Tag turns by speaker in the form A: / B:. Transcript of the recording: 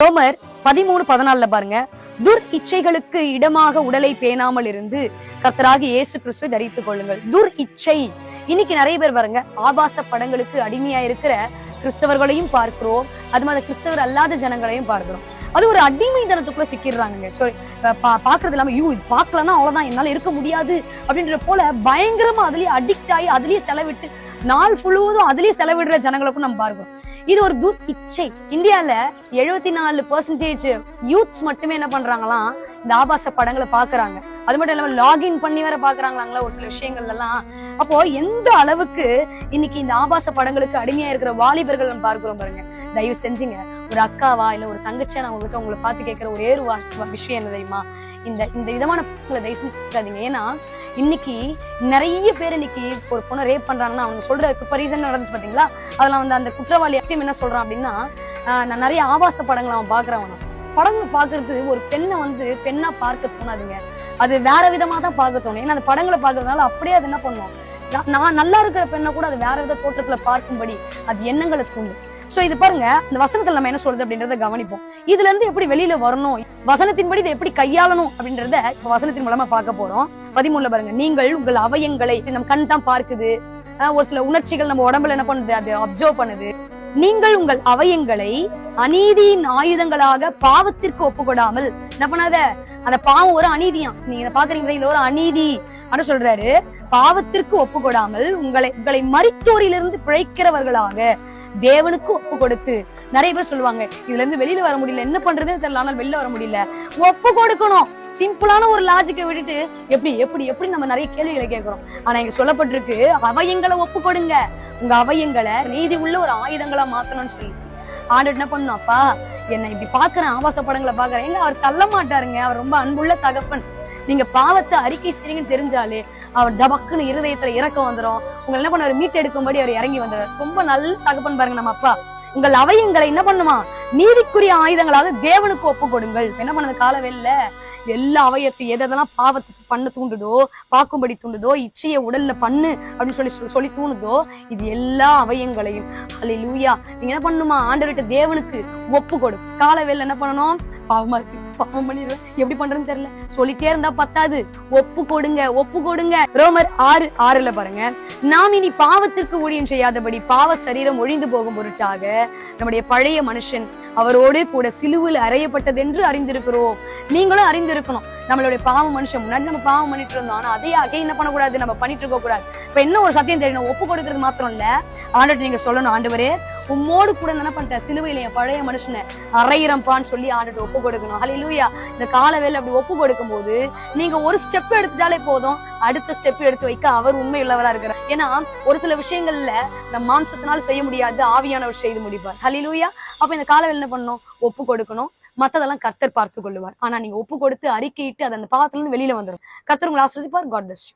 A: ரோமர் பதிமூணு பதினாலுல பாருங்க. துர் இச்சைகளுக்கு இடமாக உடலை பேணாமல் இருந்து கத்தராகி இயேசு கிறிஸ்துவை தரித்துக் கொள்ளுங்கள். துர் இச்சை. இன்னைக்கு நிறைய பேர் பாருங்க ஆபாச படங்களுக்கு அடிமையா இருக்கிற கிறிஸ்தவர்களையும் பார்க்கிறோம். அது மாதிரி கிறிஸ்தவர் அல்லாத ஜனங்களையும் பார்க்கிறோம். அது ஒரு அடிமைத்தனத்துக்குள்ள சிக்கிடுறாங்க சரி பாக்குறது இல்லாம ஐயோ இது பார்க்கலன்னா அவ்வளவுதான் என்னால இருக்க முடியாது. அப்படின்ற போல பயங்கரமா அதுலயே அடிக்ட் ஆகி அதுலயே செலவிட்டு நாள் முழுவதும் அதுலயே செலவிடுற ஜனங்களுக்கும் நம்ம பார்க்கிறோம். இது ஒரு தூத் இச்சை இந்தியால எழுபத்தி நாலு பெர்சன்டேஜ் யூத்ஸ் மட்டுமே என்ன பண்றாங்களாம் இந்த ஆபாச படங்களை பாக்குறாங்க. அது மட்டும் இல்லாம லாகின் பண்ணி வேற பாக்குறாங்களாங்களா ஒரு சில விஷயங்கள்ல எல்லாம் அப்போ எந்த அளவுக்கு இன்னைக்கு இந்த ஆபாச படங்களுக்கு அடிமையா இருக்கிற வாலிபர்கள் நம்ம பார்க்கிறோம் பாருங்க. தயவு செஞ்சுங்க. ஒரு அக்காவா இல்ல ஒரு தங்கச்சியா நான் உங்ககிட்ட உங்களை பார்த்து கேட்கிற ஒரே ஒரு வா- விஷயம் என்ன தெரியுமா? இந்த இந்த விதமான தயவு செஞ்சு ஏன்னா இன்னைக்கு நிறைய பேர் இன்னைக்கு ஒரு பொண்ணை ரேப் பண்றாங்கன்னா அவங்க சொல்ற இப்ப ரீசன் நடந்துச்சு பாத்தீங்களா? அதுல வந்து அந்த குற்றவாளி active என்ன சொல்றான் அப்படின்னா ஆஹ் நான் நிறைய ஆபாச படங்களை அவன் பாக்குறவன் படங்கள் பாக்குறது ஒரு பெண்ணை வந்து பெண்ணா பார்க்க தோணாதுங்க. அது வேற விதமா தான் பார்க்க தோணும். ஏன்னா அந்த படங்களை பாக்குறதுனால அப்படியே அது என்ன பண்ணுவோம் நான் நான் நல்லா இருக்கிற பெண்ணை கூட அது வேற வித தோற்றத்துல பார்க்கும்படி அது எண்ணங்களை தூண்டும். சோ இது பாருங்க இந்த வசனத்துல நம்ம என்ன சொல்றது அப்படின்றத கவனிப்போம். இதுல இருந்து எப்படி வெளியில வரணும்? வசனத்தின்படி இதை எப்படி கையாளணும் அப்படின்றத இப்ப வசனத்தின் மூலமா பார்க்க போறோம். பதிமூணுல பாருங்க நீங்கள் உங்கள் அவயங்களை நம்ம கண் தான் பார்க்குது. ஒரு சில உணர்ச்சிகள் நம்ம உடம்புல என்ன பண்ணுது? அது அப்சர்வ் பண்ணுது. நீங்கள் உங்கள் அவயங்களை அநீதியின் ஆயுதங்களாக பாவத்திற்கு ஒப்புக்கொடாமல் என்ன பண்ணாத? அந்த பாவம் ஒரு அநீதியாம். நீங்க இதை பாக்குறீங்களா இது ஒரு அநீதி அப்படின்னு சொல்றாரு. பாவத்திற்கு ஒப்புக்கொடாமல் உங்களை உங்களை மறித்தோரிலிருந்து பிழைக்கிறவர்களாக தேவனுக்கு ஒப்பு கொடுத்து. நிறைய பேர் சொல்லுவாங்க இதுல இருந்து வெளியில வர முடியல என்ன பண்றதுன்னு தெரியல ஆனால் வெளியில வர முடியல. ஒப்பு கொடுக்கணும். சிம்பிளான ஒரு லாஜிக்கை விட்டுட்டு எப்படி எப்படி எப்படி நம்ம நிறைய கேள்விகளை கேட்கிறோம். ஆனா இங்க சொல்லப்பட்டிருக்கு அவயங்களை ஒப்பு கொடுங்க. உங்க அவயங்களை நீதி உள்ள ஒரு ஆயுதங்களா மாத்தணும்னு சொல்லி. ஆண்டு என்ன பண்ணும் அப்பா என்ன இப்படி பாக்குறேன் ஆபாச படங்களை பாக்குறேன் எங்க அவர் தள்ள மாட்டாருங்க. அவர் ரொம்ப அன்புள்ள தகப்பன். நீங்க பாவத்தை அறிக்கை செய்றீங்கன்னு தெரிஞ்சாலே அவர் டபக்குன்னு இருதயத்துல இறக்கம் வந்துரும். உங்களை என்ன பண்ணுவார்? மீட்டு எடுக்கும்படி அவர் இறங்கி வந்தார். ரொம்ப நல்ல தகப்பன் பாருங்க நம்ம அப்பா. உங்கள் அவயங்களை என்ன பண்ணுமா? நீதிக்குரிய ஆயுதங்களாக தேவனுக்கு ஒப்பு கொடுங்கள் என்ன பண்ணது? காலவெல்ல எல்லா அவயத்தையும் எதெல்லாம் பாவத்துக்கு பண்ண தூண்டுதோ பார்க்கும்படி தூண்டுதோ இச்சையை உடல்ல பண்ணு அப்படின்னு சொல்லி சொல்லி- தூணுதோ இது எல்லா அவயங்களையும். அல்லேலூயா நீங்க என்ன பண்ணுமா? ஆண்டவர்கிட்ட தேவனுக்கு ஒப்பு கொடு காலவேல என்ன பண்ணணும்? பாவமா இருக்கு. பாவம் பண்ணிடுவேன். எப்படி பண்றேன்னு தெரியல. சொல்லிட்டே இருந்தா பத்தாது. ஒப்பு கொடுங்க ஒப்பு கொடுங்க. ரோமர் ஆறு ஆறுல பாருங்க. நாம் இனி பாவத்திற்கு ஊழியம் செய்யாதபடி பாவ சரீரம் ஒழிந்து போகும் பொருட்டாக நம்முடைய பழைய மனுஷன் அவரோடு கூட சிலுவில் அறையப்பட்டது என்று அறிந்திருக்கிறோம். நீங்களும் அறிந்திருக்கணும். நம்மளுடைய பாவ மனுஷன் முன்னாடி நம்ம பாவம் பண்ணிட்டு இருந்தோம். ஆனா அதையே அகை என்ன பண்ணக்கூடாது? நம்ம பண்ணிட்டு இருக்க கூடாது இப்ப என்ன ஒரு சத்தியம் தெரியணும்? ஒப்பு கொடுக்கறது மாத்திரம் இல்ல. ஆண்டு நீங்க சொல்லணும் ஆண்டவரே உம்மோடு கூட என்ன பண்ணிட்டேன் சிலுவையில என் பழைய மனுஷனை அரையிறம்பான்னு சொல்லி ஆண்டுட்டு ஒப்பு கொடுக்கணும். ஹலிலூயா இந்த காலவேல அப்படி ஒப்பு கொடுக்கும் போது நீங்க ஒரு ஸ்டெப் எடுத்துட்டாலே போதும். அடுத்த ஸ்டெப் எடுத்து வைக்க அவர் உண்மை உள்ளவரா இருக்கிறார். ஏன்னா ஒரு சில விஷயங்கள்ல நம்ம மாம்சத்தினால செய்ய முடியாது ஆவியானவர் செய்து முடிப்பார். ஹலிலூயா அப்ப இந்த காலவேல என்ன பண்ணணும்? ஒப்பு கொடுக்கணும். மத்ததெல்லாம் கர்த்தர் பார்த்து கொள்ளுவார். ஆனா நீங்க ஒப்பு கொடுத்து அறிக்கையிட்டு அது அந்த பாத்திரம் இருந்து வெளியில வந்துடும் கர்த்தர் உங்களை ஆசிரியப்பார் காட் பிளஸ்